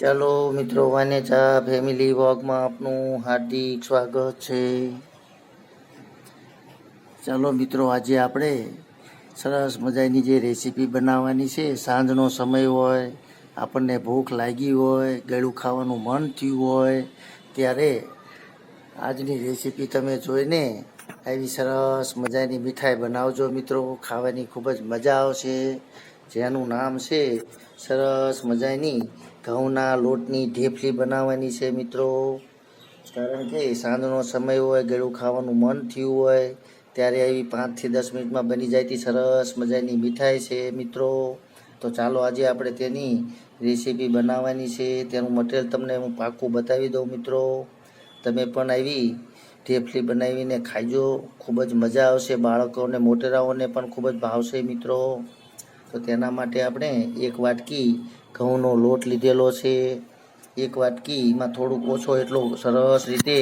ચાલો મિત્રો વાનેચા ફેમિલી વોકમાં આપનું હાર્દિક સ્વાગત છે. ચાલો મિત્રો, આજે આપણે સરસ મજાની જે રેસીપી બનાવવાની છે, સાંજનો સમય હોય, આપણને ભૂખ લાગી હોય, ગળું ખાવાનું મન થયું હોય, ત્યારે આજની રેસીપી તમે જોઈને આવી સરસ મજાની મીઠાઈ બનાવજો મિત્રો, ખાવાની ખૂબ જ મજા આવશે. જેનું નામ છે સરસ મજાની ઘઉંના લોટની ઢેફલી બનાવવાની છે મિત્રો. કારણ કે સાંજનો સમય હોય ગળું ખાવાનું મન થયું હોય, ત્યારે આવી પાંચથી દસ મિનિટમાં બની જાય તે સરસ મજાની મીઠાઈ છે મિત્રો. તો ચાલો આજે આપણે તેની રેસીપી બનાવવાની છે. તેનું મટીરિયલ તમને હું પાકું બતાવી દઉં મિત્રો. તમે પણ આવી ઢેફલી બનાવીને ખાઈજો. ખૂબ જ મજા આવશે. બાળકોને, મોટેરાઓને પણ ખૂબ જ ભાવશે મિત્રો. તો તેના માટે આપણે એક વાટકી ઘઉંનો લોટ લીધેલો છે. એક વાટકીમાં થોડુંક ઓછો એટલો સરસ રીતે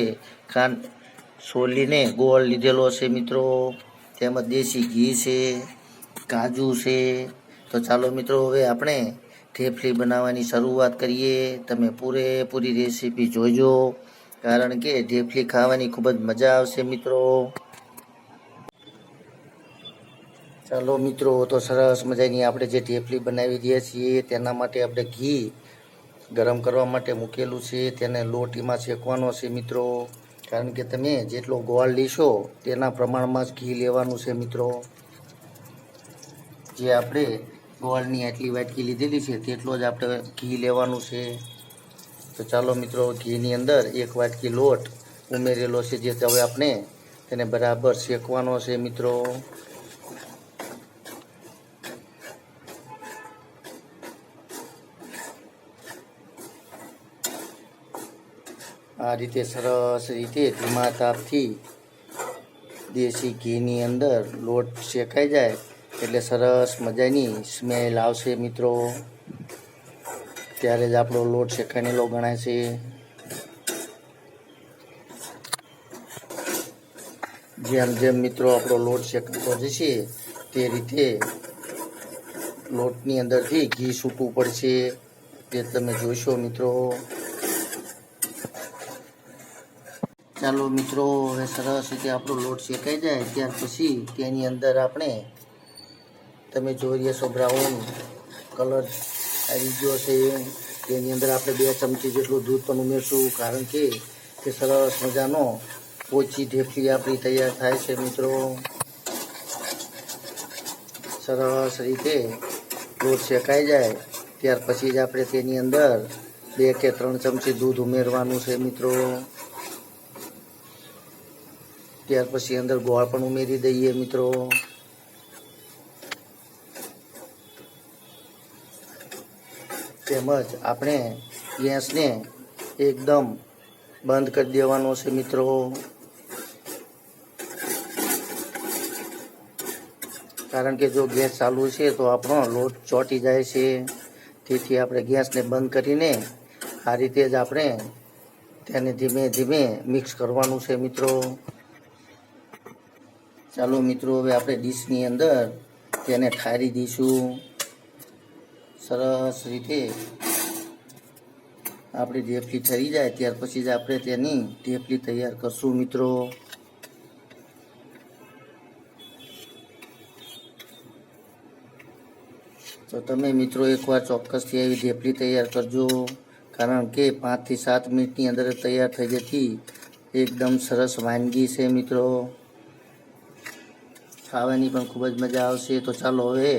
ખાંડ સોલીને ગોળ લીધેલો છે મિત્રો. તેમજ દેશી ઘી છે, કાજુ છે. તો ચાલો મિત્રો, હવે આપણે ઢેફલી બનાવવાની શરૂઆત કરીએ. તમે પૂરેપૂરી રેસીપી જોઈજો કારણ કે ઢેફલી ખાવાની ખૂબ જ મજા આવશે મિત્રો. ચાલો મિત્રો, તો સરસ મજાની આપણે જે ઢેફલી બનાવી દઈએ છીએ, તેના માટે આપણે ઘી ગરમ કરવા માટે મૂકેલું છે, તેને લોટ એમાં શેકવાનો છે મિત્રો. કારણ કે તમે જેટલો ગોળ લેશો, તેના પ્રમાણમાં જ ઘી લેવાનું છે મિત્રો. જે આપણે ગોળની આટલી વાટકી લીધેલી છે, તેટલો જ આપણે ઘી લેવાનું છે. તો ચાલો મિત્રો, ઘીની અંદર એક વાટકી લોટ ઉમેરેલો છે, જે હવે આપણે તેને બરાબર શેકવાનો છે મિત્રો. આ રીતે સરસ રીતે ધીમા તાપથી દેશી ઘીની અંદર લોટ શેકાઈ જાય એટલે સરસ મજાની સ્મેલ આવશે મિત્રો. ત્યારે જ આપણો લોટ શેકાયેલો ગણાય છે. જેમ જેમ મિત્રો આપણો લોટ શેકાતો જશે તે રીતે લોટની અંદરથી ઘી છૂટવું પડશે. તે તમે જોશો મિત્રો. ચાલો મિત્રો, હવે સરસ રીતે આપણો લોટ શેકાઈ જાય. ત્યાર પછી તેની અંદર આપણે, તમે જોઈ રહ્યા છો બ્રાઉન કલર આવી ગયો છે. તેની અંદર આપણે બે ચમચી જેટલું દૂધ પણ ઉમેરશું, કારણ કે તે સરસ મજાનો ઓછી ઢેફલી આપણી તૈયાર થાય છે મિત્રો. સરસ રીતે લોટ શેકાઈ જાય. ત્યાર પછી જ આપણે તેની અંદર બે કે ત્રણ ચમચી દૂધ ઉમેરવાનું છે મિત્રો. ત્યાર પછી અંદર ગોળ પણ ઉમેરી દઈએ મિત્રો. તેમજ આપણે ગેસને એકદમ બંધ કરી દેવાનો છે મિત્રો. કારણ કે જો ગેસ ચાલુ છે તો આપણો લોટ ચોંટી જાય છે. તેથી આપણે ગેસને બંધ કરીને આ રીતે જ આપણે તેને ધીમે ધીમે મિક્સ કરવાનું છે મિત્રો. ચાલો મિત્રો, હવે આપણે ડીશની અંદર તેને ઠારી દઈશું. સરસ રીતે. આપણી ઢેફલી ઠરી જાય, ત્યાર પછી જ આપણે તેની ઢેફલી તૈયાર કરશું મિત્રો. તો તમે મિત્રો એકવાર ચોક્કસથી આવી ઢેફલી તૈયાર કરજો, કારણ કે પાંચથી સાત મિનિટની અંદર તૈયાર થઈ જતી એકદમ સરસ વાનગી છે મિત્રો. ખાવાની પણ ખૂબ જ મજા આવશે. તો ચાલો હવે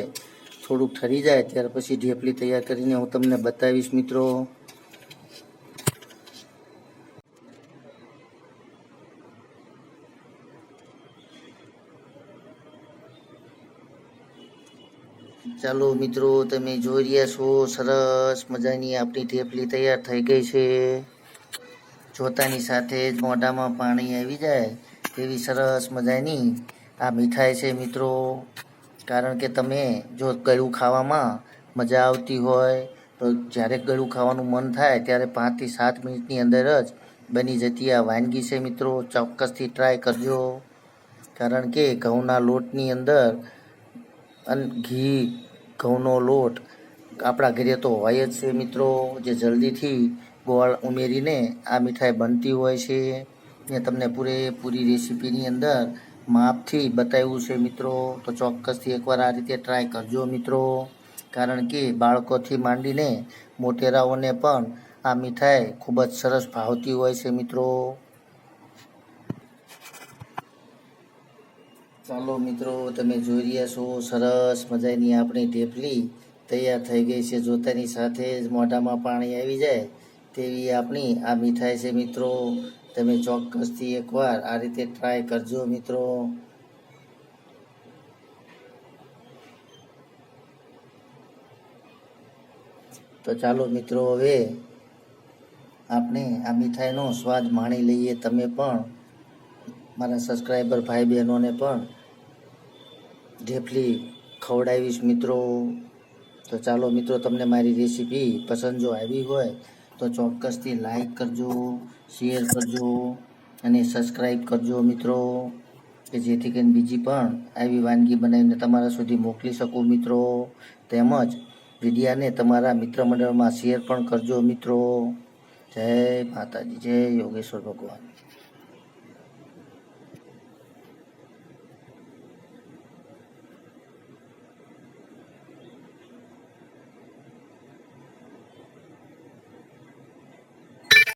થોડુંક ઠરી જાય, ત્યાર પછી ઢેપલી તૈયાર કરીને હું તમને બતાવીશ મિત્રો. ચાલો મિત્રો, તમે જોઈ રહ્યા છો, સરસ મજાની આપણી ઢેપલી તૈયાર થઈ ગઈ છે. જોતાની સાથે જ મોઢામાં પાણી આવી જાય તેવી સરસ મજાની આ મીઠાઈ છે મિત્રો. કારણ કે તમે જો ગળું ખાવામાં મજા આવતી હોય, તો જ્યારે ગળું ખાવાનું મન થાય ત્યારે પાંચથી સાત મિનિટની અંદર જ બની જતી આ વાનગી છે મિત્રો. ચોક્કસથી ટ્રાય કરજો. કારણ કે ઘઉંના લોટની અંદર ઘી, ઘઉંનો લોટ આપણા ઘરે તો હોય જ છે મિત્રો, જે જલ્દીથી ગોળ ઉમેરીને આ મીઠાઈ બનતી હોય છે. મેં તમને પૂરેપૂરી રેસીપીની અંદર માપથી બતાવ્યું છે મિત્રો. તો ચોક્કસથી એકવાર આ રીતે ટ્રાય કરજો મિત્રો. કારણ કે બાળકોથી માંડીને મોટેરાઓને પણ આ મીઠાઈ ખૂબ જ સરસ ભાવતી હોય છે મિત્રો. ચાલો મિત્રો, તમે જોઈ રહ્યા છો, સરસ મજાની આપણી ઢેફલી તૈયાર થઈ ગઈ છે. જોતાની સાથે જ મોઢામાં પાણી આવી જાય તેવી આપણી આ મીઠાઈ છે મિત્રો. તમે ચોક્કસથી એકવાર આ રીતે ટ્રાય કરજો મિત્રો. તો ચાલો મિત્રો, હવે આપણે આ મીઠાઈનો સ્વાદ માણી લઈએ. તમે પણ મારા સબસ્ક્રાઈબર ભાઈ બહેનોને પણ ઢેફલી ખવડાવીશ મિત્રો. તો ચાલો મિત્રો, તમને મારી રેસીપી પસંદ જો આવી હોય તો ચોક્કસથી લાઈક કરજો શેર કરજો અને સબસ્ક્રાઈબ કરજો મિત્રો, કે જેથી કરીને બીજી પણ આવી વાનગી બનાવીને તમારા સુધી મોકલી શકું મિત્રો. તેમજ વિડિયાને તમારા મિત્ર મંડળમાં શેર પણ કરજો મિત્રો. જય માતાજી, જય યોગેશ્વર ભગવાન.